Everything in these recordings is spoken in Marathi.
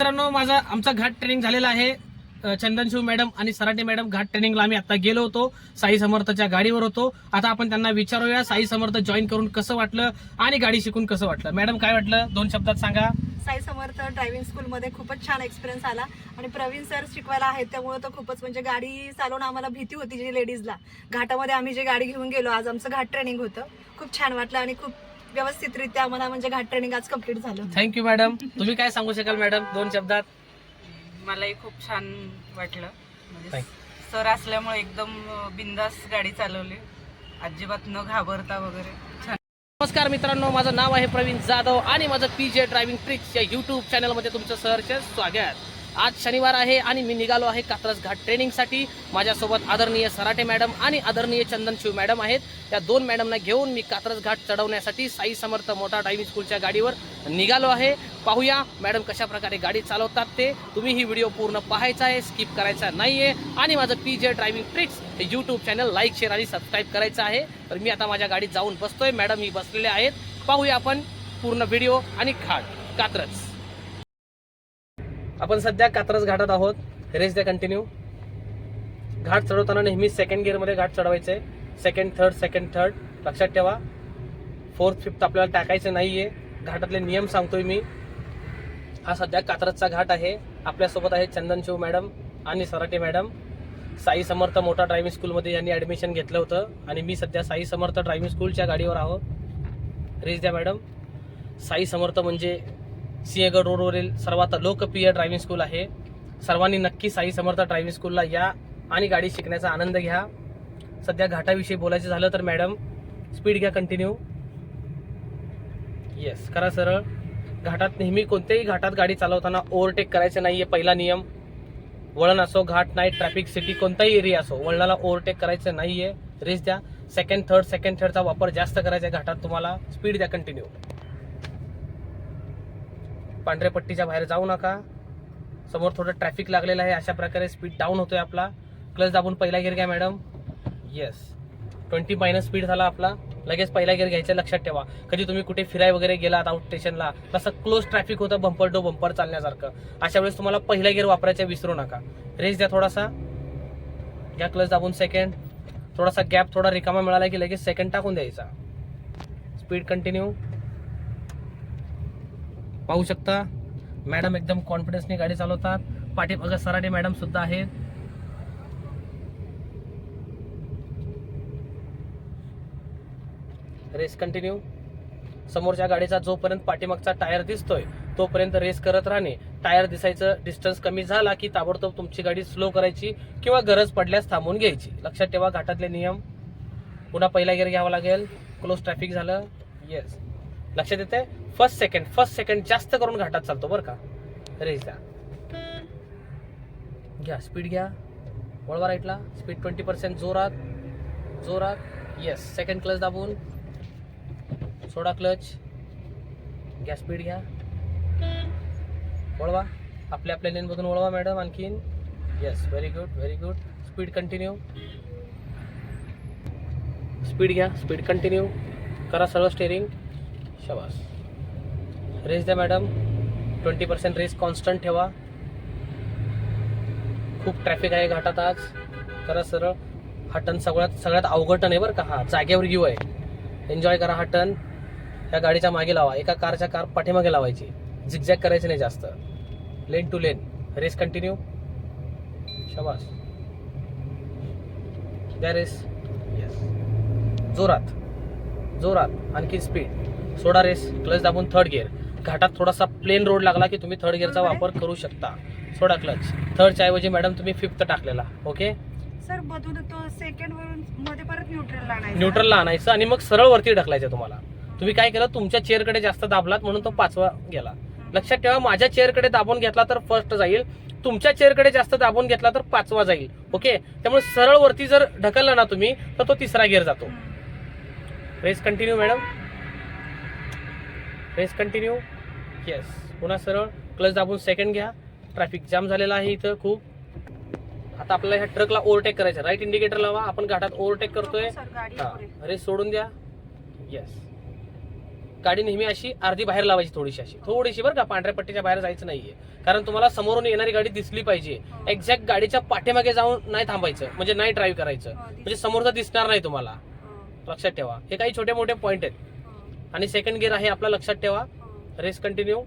मित्रांनो माझा आमचा घाट ट्रेनिंग झालेला आहे. चंदनशिव मॅडम आणि सराटे मॅडम घाट ट्रेनिंगला आम्ही आता गेलो होतो. साई समर्थच्या गाडीवर होतो. आता आपण त्यांना विचारूया साई समर्थ जॉईन करून कसं वाटलं आणि गाडी शिकून कसं वाटलं? मॅडम काय वाटलं? दोन शब्दात सांगा. साई समर्थ ड्रायव्हिंग स्कूलमध्ये खूपच छान एक्सपिरियन्स आला. आणि प्रवीण सर शिकवायला आहेत त्यामुळे तर खूपच म्हणजे गाडी चालवणं आम्हाला भीती होती जी लेडीजला घाटामध्ये आम्ही जे गाडी घेऊन गेलो आज आमचं घाट ट्रेनिंग होतं. खूप छान वाटलं आणि खूप व्यवस्थितरित्या आम्हाला म्हणजे घाट ट्रेनिंग आज कंप्लीट झालं. थँक्यू मॅडम तुम्ही काय सांगू शकाल मॅडम दोन शब्दात. मलाही खूप छान वाटलं. म्हणजे सर असल्यामुळे एकदम बिंदास गाडी चालवली. अजिबात न घाबरता वगैरे. छान. नमस्कार मित्रांनो माझं नाव आहे प्रवीण जाधव आणि माझं पी जे ड्रायव्हिंग ट्रिक्स या यूट्यूब चॅनलमध्ये तुमचं सहर्ष स्वागत. आज शनिवार आहे आणि मी निघालो आहे कात्रज घाट ट्रेनिंगसाठी माझ्यासोबत आदरणीय सराटे मॅडम आणि आदरणीय चंदन शिव मॅडम आहेत. त्या दोन मॅडमना घेऊन मी कात्रज घाट चढवण्यासाठी साई समर्थ मोठा ड्रायव्हिंग स्कूलच्या गाडीवर निघालो आहे. पाहूया मॅडम कशा प्रकारे गाडी चालवतात ते. तुम्ही ही व्हिडिओ पूर्ण पाहायचा आहे स्किप करायचा नाहीये. आणि माझं पी जे ड्रायव्हिंग ट्रिक्स हे यूट्यूब चॅनल लाईक शेअर आणि सबस्क्राईब करायचं आहे. तर मी आता माझ्या गाडीत जाऊन बसतोय. मॅडम मी बसलेले आहेत. पाहूया आपण पूर्ण व्हिडिओ आणि घाट कात्रज. आपण सध्या कात्रज घाटात आहोत. रेस द्या कंटिन्यू घाट चढवताना नेहमी सेकंड गिअरमध्ये घाट चढवायचे सेकंड थर्ड सेकंड थर्ड लक्षात ठेवा. फोर्थ फिफ्थ आपल्याला टाकायचं नाही आहे घाटातले नियम सांगतोय मी. हा सध्या कात्रजचा घाट आहे. आपल्यासोबत आहे चंदन शिव मॅडम आणि सराटे मॅडम. साई समर्थ मोठा ड्रायव्हिंग स्कूलमध्ये यांनी ॲडमिशन घेतलं होतं आणि मी सध्या साई समर्थ ड्रायव्हिंग स्कूलच्या गाडीवर आहो रेस द्या मॅडम. साई समर्थ म्हणजे सिंहगड रोडवरील सर्वात लोकप्रिय ड्रायव्हिंग स्कूल आहे. सर्वांनी नक्की साई समर्थ ड्रायव्हिंग स्कूलला या आणि गाडी शिकण्याचा आनंद घ्या. सध्या घाटाविषयी बोलायचं झालं तर मॅडम स्पीड घ्या कंटिन्यू येस करा सरळ. घाटात नेहमी कोणत्याही घाटात गाडी चालवताना ओव्हरटेक करायचं नाही आहे पहिला नियम. वळण असो घाट नाही ट्रॅफिक सिटी कोणताही एरिया असो वळणाला ओव्हरटेक करायचं नाही आहे रेस द्या सेकंड थर्ड सेकंड थर्डचा वापर जास्त करायचा आहे घाटात तुम्हाला. स्पीड द्या कंटिन्यू पांढऱ्या पट्टीच्या बाहेर जाऊ नका. समोर थोडं ट्रॅफिक लागलेलं आहे. अशा प्रकारे स्पीड डाऊन होतोय आपला. क्लच दाबून पहिला गिअर घ्या madam yes twenty minus speed झाला आपला. लगेच पहिला गिअर घ्यायचा लक्षात ठेवा. कधी तुम्ही कुठे फिराय वगैरे गेलात आउट स्टेशनला तसं क्लोज ट्रॅफिक होतं बंपर टू बंपर चालण्यासारखं. अशा वेळेस तुम्हाला पहिला गिअर वापरायचा विसरू नका. रेस द्या थोडासा. घ्या क्लच दाबून सेकंड थोडासा गॅप थोडा रिकामा मिळाला की लगेच सेकंड टाकून द्यायचा. स्पीड कंटिन्यू पाहू शकता. मॅडम एकदम कॉन्फिडन्सने गाडी चालवतात. पाठीमागं सराडे मॅडम सुद्धा आहेत. Race continue. समोरच्या गाडीचा जोपर्यंत पाठीमागचा टायर दिसतोय तोपर्यंत रेस करत राहणे. टायर दिसायचं डिस्टन्स कमी झाला की ताबडतोब तुमची गाडी स्लो करायची किंवा गरज पडल्यास थांबून घ्यायची. लक्षात ठेवा घाटातले नियम. पुन्हा पहिला गिअर घ्यावा लागेल. क्लोज ट्रॅफिक झालं. येस लक्षात येते फर्स्ट सेकंड फर्स्ट सेकंड जास्त करून घाटात चालतो बरं का. रेस द्या घ्या स्पीड घ्या. वळवा राईटला स्पीड ट्वेंटी पर्सेंट जोरात. जोरात. येस सेकंड क्लच दाबून. सोडा क्लच घ्या स्पीड घ्या. वळवा. आपल्या आपल्या लेनमधून वळवा मॅडम आणखीन. Yes very good very good speed continue speed घ्या स्पीड कंटिन्यू करा सरळ स्टेरिंग शबास. रेस द्या madam twenty percent race constant ठेवा. खूप ट्रॅफिक आहे घाटात आज. करा सरळ हा टन सगळ्यात सगळ्यात अवघड टन आहे बरं का. हा जागेवर घेऊ आहे. एन्जॉय करा हा टन. या गाडीच्या मागे लावा. एका कारच्या कार पाठीमागे लावायची. झिगझॅग करायची नाही जास्त. Lane to lane race continue शबास. द्या रेस येस जोरात. जोरात. आणखी स्पीड सोडा रेस क्लच दाबून थर्ड गिअर घाटात थोडासा प्लेन रोड लागला की तुम्ही थर्ड गिअरचा वापर करू शकता. सोडा क्लच थर्डच्या ऐवजी मॅडम तुम्ही फिफ्थ टाकलेला. ओके सर मधून तो सेकंड वरून मध्ये परत न्यूट्रल आणायचं. न्यूट्रलला आणायचं आणि मग सरळ वरती ढकलायचं तुम्हाला. तुम्ही काय केलं? तुमच्या चेअरकडे जास्त दाबलात म्हणून तो पाचवा गेला. लक्षात ठेवा माझ्या चेअरकडे दाबून घेतला तर फर्स्ट जाईल. तुमच्या चेअरकडे जास्त दाबून घेतला तर पाचवा जाईल. ओके त्यामुळे सरळ वरती जर ढकलला ना तुम्ही तर तो तिसरा गिअर जातो. Race continue madam race continue yes पुन्हा सरळ. क्लच दाबून सेकंड घ्या. ट्रॅफिक जाम झालेला आहे इथं खूप. आता आपल्याला ह्या ट्रकला ओव्हरटेक करायचं राईट इंडिकेटर लावा. आपण घाटात ओव्हरटेक करतोय. गाडी हा. रेस सोडून द्या. येस गाडी नेहमी अशी अर्धी बाहेर लावायची थोडीशी अशी. थोडीशी बरं का. पांढऱ्या पट्टीच्या बाहेर जायचं नाहीये. कारण तुम्हाला समोरून येणारी गाडी दिसली पाहिजे. एक्झॅक्ट गाडीच्या पाठीमागे जाऊन नाही थांबायचं. म्हणजे नाही ड्राईव्ह करायचं. म्हणजे समोरचं दिसणार नाही तुम्हाला. लक्षात ठेवा. हे काही छोटे मोठे पॉईंट आहेत आणि सेकंड गिअर आहे आपला लक्षात ठेवा. रेस कंटिन्यू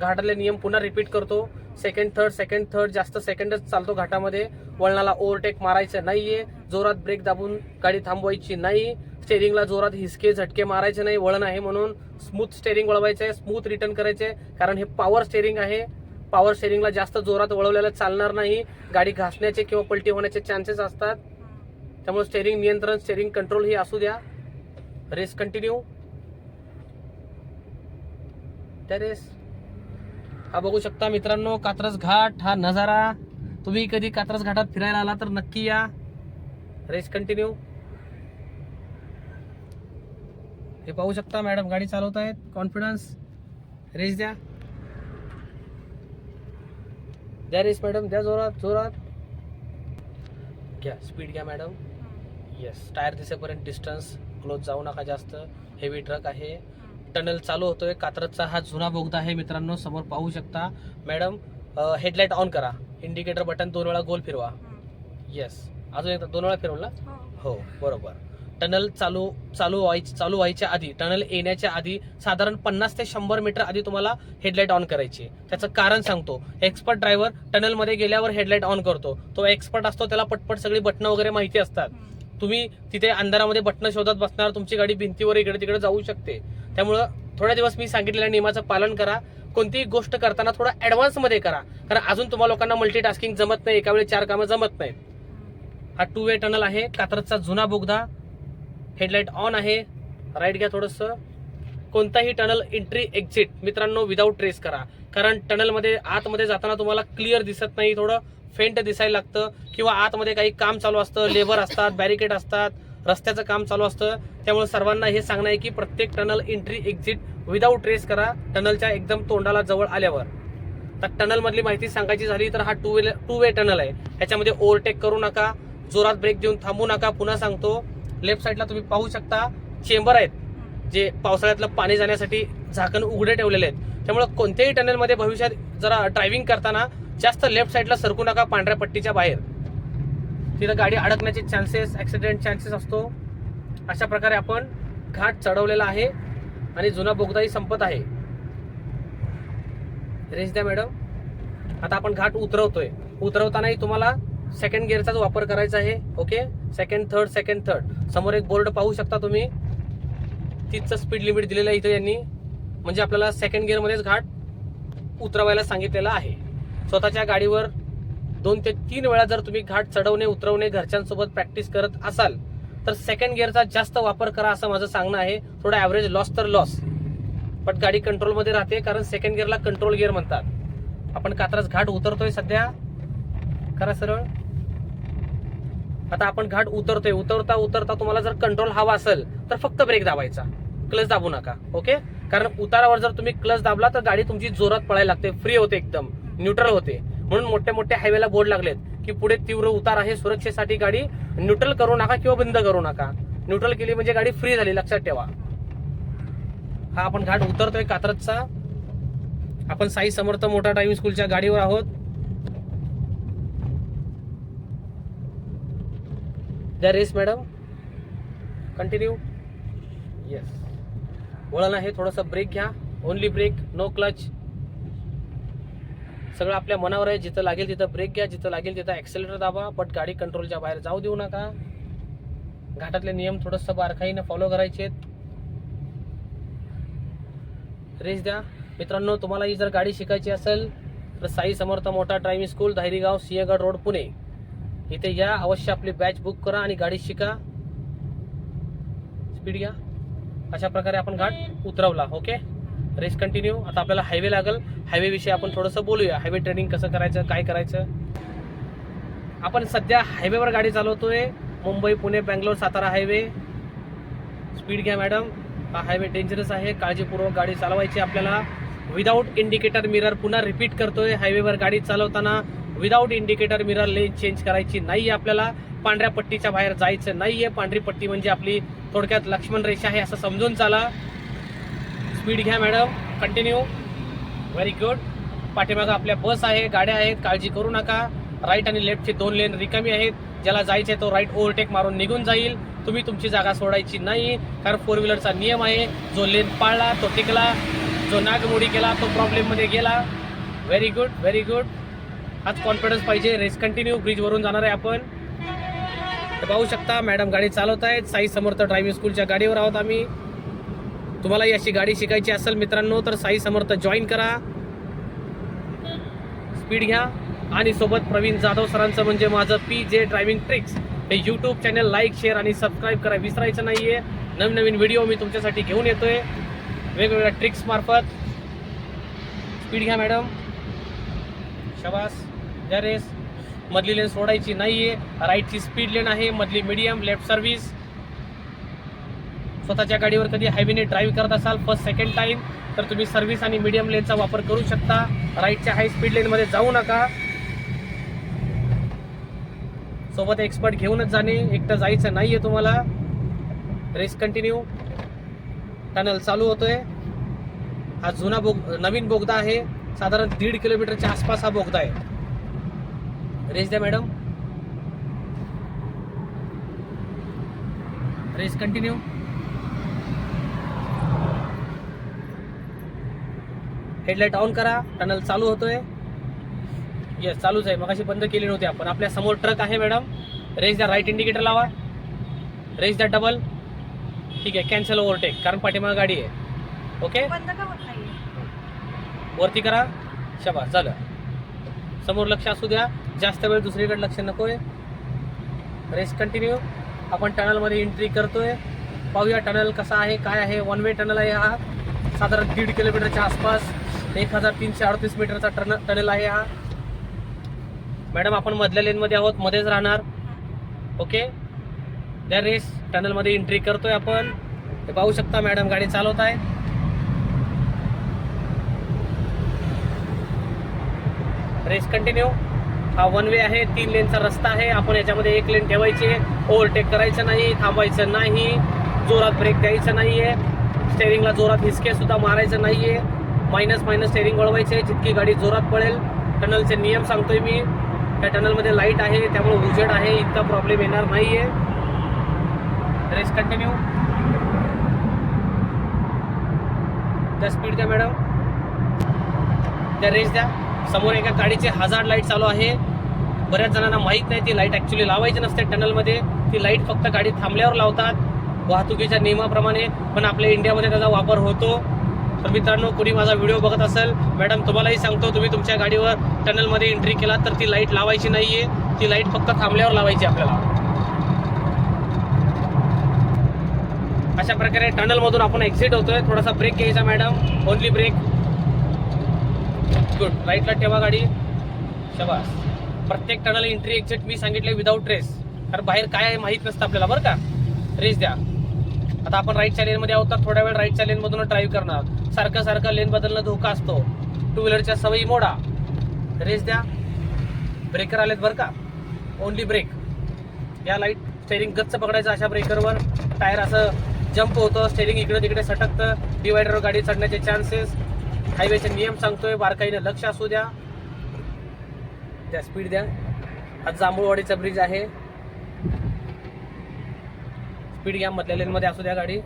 घाटातले नियम पुन्हा रिपीट करतो. सेकंड थर्ड सेकंड थर्ड जास्त सेकंडच चालतो घाटामध्ये. वळणाला ओव्हरटेक मारायचं नाहीये. जोरात ब्रेक दाबून गाडी थांबवायची नाही. स्टेरिंगला जोरात हिसके झटके मारायचे नाही. वळण आहे म्हणून स्मूथ स्टेरिंग वळवायचं आहे स्मूथ रिटर्न करायचे कारण हे पॉवर स्टेरिंग आहे. पॉवर स्टेरिंगला जास्त जोरात वळवलेलं चालणार नाही. गाडी घासण्याचे किंवा पलटी होण्याचे चान्सेस असतात. त्यामुळे स्टेरिंग नियंत्रण स्टेरिंग कंट्रोल ही असू द्या. रेस कंटिन्यू त्या रेस हा बघू शकता मित्रांनो कात्रज घाट हा नजारा. तुम्ही कधी कात्रज घाटात फिरायला आला तर नक्की या. रेस कंटिन्यू हे पाहू शकता मॅडम गाडी चालवत आहेत कॉन्फिडन्स रेस द्या. द्या रेस मॅडम द्या जोरात जोरात. घ्या स्पीड घ्या मॅडम. येस टायर दिसेपर्यंत डिस्टन्स क्लोज जाऊ नका जास्त. हेवी ट्रक आहे. टनल चालू होतोय. कात्रजचा हा जुना बोगदा आहे मित्रांनो समोर पाहू शकता. मॅडम हेडलाईट ऑन करा. इंडिकेटर बटन दोन वेळा गोल फिरवा. येस अजून एकदा दोन वेळा फिरवलं? ना हो बरोबर. टनल चालू चालू व्हायची चालू व्हायच्या आधी टनल येण्याच्या आधी साधारण पन्नास ते शंभर मीटर आधी तुम्हाला हेडलाईट ऑन करायची. त्याचं कारण सांगतो. एक्सपर्ट ड्रायव्हर टनलमध्ये गेल्यावर हेडलाईट ऑन करतो. तो एक्सपर्ट असतो त्याला पटपट सगळी बटणं वगैरे माहिती असतात. तुम्ही तिथे अंधारामध्ये बटणं शोधत बसणार तुमची गाडी भिंतीवर इकडे तिकडे जाऊ शकते. त्यामुळं थोड्या दिवस मी सांगितलेल्या नियमाचं पालन करा. कोणतीही गोष्ट करताना थोडं ऍडव्हान्समध्ये करा. कारण अजून तुम्हा लोकांना मल्टीटास्किंग जमत नाही एका वेळी चार कामं जमत नाहीत. हा टू वे टनल आहे. कात्रजचा जुना बोगदा. हेडलाईट ऑन आहे. राईट घ्या थोडस. कोणताही टनल एंट्री एक्झिट मित्रांनो विदाऊट ट्रेस करा. कारण टनलमध्ये आतमध्ये जाताना तुम्हाला क्लिअर दिसत नाही. थोडं फेंट दिसायला लागतं. किंवा आतमध्ये काही काम चालू असतं लेबर असतात बॅरिकेड असतात. रस्त्याचं काम चालू असतं. त्यामुळे सर्वांना हे सांगणं आहे की प्रत्येक tunnel entry exit without trace करा. टनलच्या एकदम तोंडाला जवळ आल्यावर. तर टनलमधली माहिती सांगायची झाली तर हा two way two way tunnel आहे. ह्याच्यामध्ये ओव्हरटेक करू नका. जोरात ब्रेक देऊन थांबू नका. पुन्हा सांगतो. लेफ्ट साईडला तुम्ही पाहू शकता. चेंबर आहेत. जे पावसाळ्यातलं पाणी जाण्यासाठी झाकण उघडे ठेवलेले आहेत. त्यामुळे कोणत्याही टनलमध्ये भविष्यात जरा ड्रायव्हिंग करताना जास्त लेफ्ट साईडला सरकू नका पांढऱ्या पट्टीच्या बाहेर. तिथं गाडी अडकण्याचे चान्सेस ॲक्सिडेंट चान्सेस असतो. अशा प्रकारे आपण घाट चढवलेला आहे आणि जुना बोगदाही संपत आहे. रेस द्या मॅडम. आता आपण घाट उतरवतोय. उतरवतानाही तुम्हाला सेकंड गिअरचाच वापर करायचा आहे okay second third second third समोर एक बोर्ड पाहू शकता तुम्ही. तीच स्पीड लिमिट दिलेलं आहे इथं यांनी. म्हणजे आपल्याला सेकंड गिअरमध्येच घाट उतरवायला सांगितलेलं आहे. स्वतःच्या गाडीवर दोन ते तीन वेळा जर तुम्ही घाट चढवणे उतरवणे घरच्यांसोबत प्रॅक्टिस करत असाल तर सेकंड गिअरचा जास्त वापर करा असं माझं सांगणं आहे. थोडा ॲव्हरेज लॉस तर लॉस पण गाडी कंट्रोलमध्ये राहते कारण सेकंड गिअरला कंट्रोल गिअर म्हणतात. आपण कात्रास घाट उतरतोय सध्या. खरा सरळ? आता आपण घाट उतरतोय. उतरता उतरता तुम्हाला जर कंट्रोल हवा असेल तर फक्त ब्रेक दाबायचा. क्लच दाबू नका ओके कारण उतारावर जर तुम्ही क्लच दाबला तर गाडी तुमची जोरात पळायला लागते. फ्री होते एकदम. न्यूट्रल होते. म्हणून मोठ्या मोठ्या हायवेला बोर्ड लागलेत की पुढे तीव्र उतार आहे सुरक्षेसाठी गाडी न्यूट्रल करू नका किंवा बंद करू नका. न्यूट्रल केली म्हणजे गाडी फ्री झाली लक्षात ठेवा. हा आपण घाट उतरतोय कात्रजचा. आपण साई समर्थ मोठा ड्रायव्हिंग स्कूलच्या गाडीवर आहोत. द्या रेस मॅडम कंटिन्यू येस वळण आहे थोडंसं ब्रेक घ्या. ओनली ब्रेक नो क्लच सगळं आपल्या मनावर आहे. जिथं लागेल तिथं ब्रेक घ्या. जिथं लागेल तिथं ॲक्सेलेटर दाबा. बट गाडी कंट्रोलच्या बाहेर जाऊ देऊ नका. घाटातले नियम थोडंसं बारकाईनं फॉलो करायचे आहेत. रेस द्या. मित्रांनो तुम्हाला ही जर गाडी शिकायची असेल तर साई समर्थ मोठा driving school Dhayarigaon Sinhagad road Pune. इथे या. अवश्य आपली बॅच बुक करा आणि गाडी शिका. स्पीड घ्या. अशा प्रकारे आपण घाट उतरवला. ओके रेस कंटिन्यू आता आपल्याला हायवे लागेल. हायवे विषयी आपण थोडंसं बोलूया. हायवे ट्रेनिंग कसं करायचं काय करायचं? आपण सध्या हायवेवर गाडी चालवतोय. मुंबई पुणे बँगलोर सातारा हायवे. स्पीड घ्या मॅडम. हा हायवे डेंजरस आहे. काळजीपूर्वक गाडी चालवायची आपल्याला. विदाऊट इंडिकेटर मिरर पुन्हा रिपीट करतोय. हायवेवर गाडी चालवताना without indicator mirror lane change करायची नाही आपल्याला. पांढऱ्या पट्टीच्या बाहेर जायचं नाही आहे पांढरी पट्टी म्हणजे आपली थोडक्यात लक्ष्मण रेषा आहे असं समजून चाला. स्पीड घ्या मॅडम. कंटिन्यू व्हेरी गुड पाठीमागं आपल्या बस आहे गाड्या आहेत काळजी करू नका. राईट आणि लेफ्टचे दोन लेन रिकामी आहेत. ज्याला जायचे तो राईट ओव्हरटेक मारून निघून जाईल. तुम्ही तुमची जागा सोडायची नाही. कारण फोर व्हीलरचा नियम आहे जो लेन पाळला तो टिकला. जो नागमोडी केला तो प्रॉब्लेममध्ये गेला. व्हेरी गुड व्हेरी गुड हाच कॉन्फिडन्स पाहिजे. रेस कंटिन्यू ब्रिजवरून जाणार आहे आपण. पाहू शकता मॅडम गाडी चालवत आहेत साई समर्थ ड्रायव्हिंग स्कूलच्या गाडीवर आहोत आम्ही. तुम्हाला अशी गाडी शिकायची असेल मित्रांनो तर साई समर्थ जॉईन करा. स्पीड घ्या. आणि सोबत प्रवीण जाधव सरांचं म्हणजे माझं पी जे ड्रायव्हिंग ट्रिक्स हे यूट्यूब चॅनल लाईक शेअर आणि सबस्क्राईब करा. विसरायचं नाही नवीन नवीन व्हिडिओ मी तुमच्यासाठी घेऊन येतोय. वेगवेगळ्या ट्रिक्स मार्फत. स्पीड घ्या मॅडम शबास. जरेस मधली लेन सोडायची नाहीये. राईटची स्पीड लेन आहे. मधली मीडियम लेफ्ट सर्व्हिस स्वतःच्या गाडीवर कधी हायवेने ड्राईव्ह करत असाल फर्स्ट सेकंड टाइम तर तुम्ही सर्व्हिस आणि मीडियम लेनचा वापर करू शकता. राईटच्या हाय स्पीड लेनमध्ये जाऊ नका. सोबत एक्सपर्ट घेऊनच जाणे एकटं जायचं नाही आहे तुम्हाला. रेस कंटिन्यू टनल चालू होतोय. हा जुना बोग नवीन बोगदा आहे. साधारण दीड किलोमीटरच्या आसपास हा बोगदा आहे. रेस द्या madam race continue headlight on करा. टनल चालू होतोय. येस चालूच आहे. मगाशी बंद केली नव्हती आपण. आपल्यासमोर ट्रक आहे मॅडम रेस द्या राईट इंडिकेटर लावा. रेस द्या डबल ठीक आहे कॅन्सल ओव्हरटेक कारण पाठीमागे गाडी आहे. ओके वरती करा. शबास. झालं. समोर लक्ष असू द्या. जास्त वेळ दुसरीकडे लक्ष नकोय. रेस कंटिन्यू आपण टनलमध्ये एंट्री करतोय. पाहूया टनल कसा आहे काय आहे. वन वे टनल आहे हा. साधारण दीड किलोमीटरच्या आसपास. एक हजार तीनशे अडतीस मीटरचा टन टनल आहे हा. मॅडम आपण मधल्या लेनमध्ये आहोत मध्येच राहणार. ओके? द्या रेस टनलमध्ये एंट्री करतोय आपण. ते पाहू शकता मॅडम गाडी चालवत आहे. रेस कंटिन्यू हा वन वे आहे तीन लेनचा रस्ता आहे. आपण याच्यामध्ये एक लेन ठेवायची ओव्हरटेक करायचं नाही थांबायचं नाही. जोरात ब्रेक द्यायचं नाहीये. स्टेअरिंगला जोरात हिसके सुद्धा मारायचं आहे मायनस मायनस स्टेअरिंग वळवायचे जितकी गाडी जोरात पळेल टनलचे नियम सांगतोय मी. त्या टनलमध्ये लाइट आहे त्यामुळे उजेड आहे इतका प्रॉब्लेम येणार नाहीये. रेस कंटिन्यू त्या स्पीड द्या मॅडम त्या रेस द्या. समोर एका गाडीचे हजार लाइट चालू आहे. बऱ्याच जणांना माहीत नाही ती लाइट ॲक्च्युली लावायची नसते टनलमध्ये ती लाइट फक्त गाडी थांबल्यावर लावतात. वाहतुकीच्या नियमाप्रमाणे पण आपल्या इंडियामध्ये त्याचा वापर होतो. तर मित्रांनो कोणी माझा व्हिडिओ बघत असेल मॅडम तुम्हालाही सांगतो तुम्ही तुमच्या गाडीवर टनलमध्ये एंट्री केला तर ती लाइट लावायची नाहीये. ती लाइट फक्त थांबल्यावर लावायची आपल्याला. अशा प्रकारे टनलमधून आपण एक्झिट होतोय. थोडासा ब्रेक घ्यायचा मॅडम ओनली ब्रेक गुड राईटला ठेवा गाडी. शबास. प्रत्येक टनल एंट्री एक्झिट मी सांगितले विदाऊट रेस कारण बाहेर काय आहे माहीत नसतं आपल्याला बरं का? रेस द्या. आता आपण राईटच्या लेनमध्ये आहोत तर थोड्या वेळ राईटच्या लेनमधून ड्राईव्ह करणार. सारखा सारखा लेन बदलणं धोका असतो. टू व्हीलरच्या सवयी मोडा. रेस द्या. ब्रेकर आलेत बरं का? ओनली ब्रेक या लाइट स्टेरिंग गच्च पकडायचं अशा ब्रेकरवर टायर असं जंप होतं स्टेरिंग इकडे तिकडे सटकतं. डिवायडरवर गाडी चढण्याचे चान्सेस हायवेचे नियम सांगतोय बारकाईने लक्ष असू द्या. द्या स्पीड द्या. हा जांभूळवाडीचा ब्रिज आहे. स्पीड घ्या मधल्या लेनमध्ये असू द्या गाडी.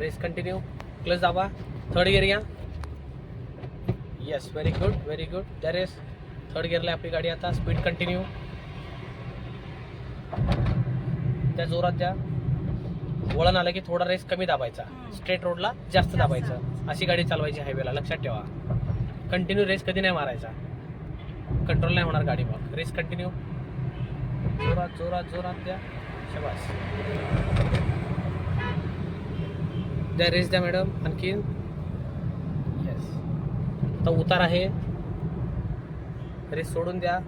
रेस कंटिन्यू क्लच दाबा थर्ड गिअर घ्या yes very good very good द्या रेस थर्ड गिअरला आपली गाडी आता. स्पीड कंटिन्यू त्या जोरात द्या. वळण आलं की थोडा रेस कमी दाबायचा. स्ट्रेट रोडला जास्त दाबायचं. अशी गाडी चालवायची हायवेला लक्षात ठेवा. कंटिन्यू रेस कधी नाही मारायचा. कंट्रोल नाही होणार गाडी मग. रेस कंटिन्यू जोरात जोरात जोरात द्या. शबास. द्या रेस द्या मॅडम आणखीन येस आता उतार आहे. रेस सोडून द्या.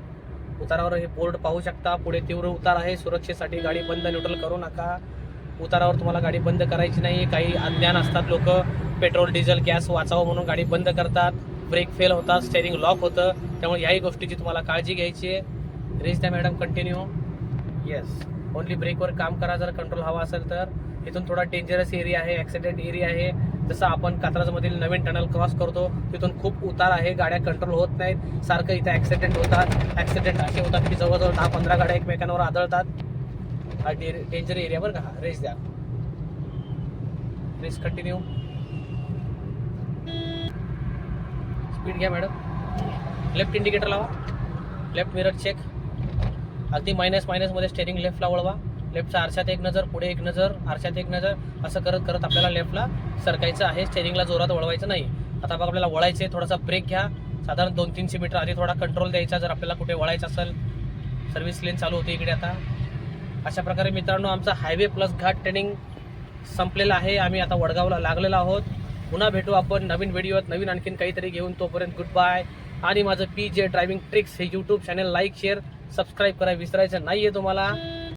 उतारावर हे बोर्ड पाहू शकता. पुढे तीव्र उतार आहे. सुरक्षेसाठी गाडी बंद न्यूट्रल करू नका. उतारावर तुम्हाला गाडी बंद करायची नाही काही अज्ञान असतात लोक. पेट्रोल डिझेल गॅस वाचावं म्हणून गाडी बंद करतात. ब्रेक फेल होतात. स्टेअरिंग लॉक होतं. त्यामुळे याही गोष्टीची तुम्हाला काळजी घ्यायची आहे. रेस द्या मॅडम कंटिन्यू येस ओनली ब्रेकवर काम करा जर कंट्रोल हवा असेल तर. इथून थोडा डेंजरस एरिया आहे ॲक्सिडेंट एरिया आहे. जसं आपण कात्राजमधील नवीन टनल क्रॉस करतो तिथून खूप उतार आहे गाड्या कंट्रोल होत नाहीत. सारखं इथे ॲक्सिडेंट होतात. ॲक्सिडेंट असे होतात की जवळजवळ दहा पंधरा गाड्या एकमेकांवर आदळतात. हा डेंजर एरियावर का? हा रेस द्या. रेस कंटिन्यू स्पीड घ्या मॅडम लेफ्ट इंडिकेटर लावा. लेफ्ट मिरर चेक अगदी मायनस मायनसमध्ये स्टेरिंग लेफ्टला वळवा. लेफ्टचा आरशात एक नजर पुढे एक नजर आरशात एक नजर असं करत करत आपल्याला लेफ्टला सरकायचं आहे. स्टेरिंगला जोरात वळवायचं नाही. आता बघा आपल्याला वळायचं आहे थोडासा ब्रेक घ्या. साधारण दोन तीनशे मीटर आधी थोडा कंट्रोल द्यायचा जर आपल्याला कुठे वळायचं असेल. सर्व्हिस लेन चालू होते इकडे आता. अशा प्रकारे मित्रांनो आमचा हायवे प्लस घाट ट्रेनिंग संपलेला आहे. आम्ही आता वडगावला लागलेलो आहोत. पुन्हा भेटू आपण नवीन व्हिडिओत नवीन आणखीन काहीतरी घेऊन. तोपर्यंत गुड बाय आणि माझं पी जे ड्रायव्हिंग ट्रिक्स हे YouTube channel like share subscribe करा विसरायचं नाही आहे तुम्हाला.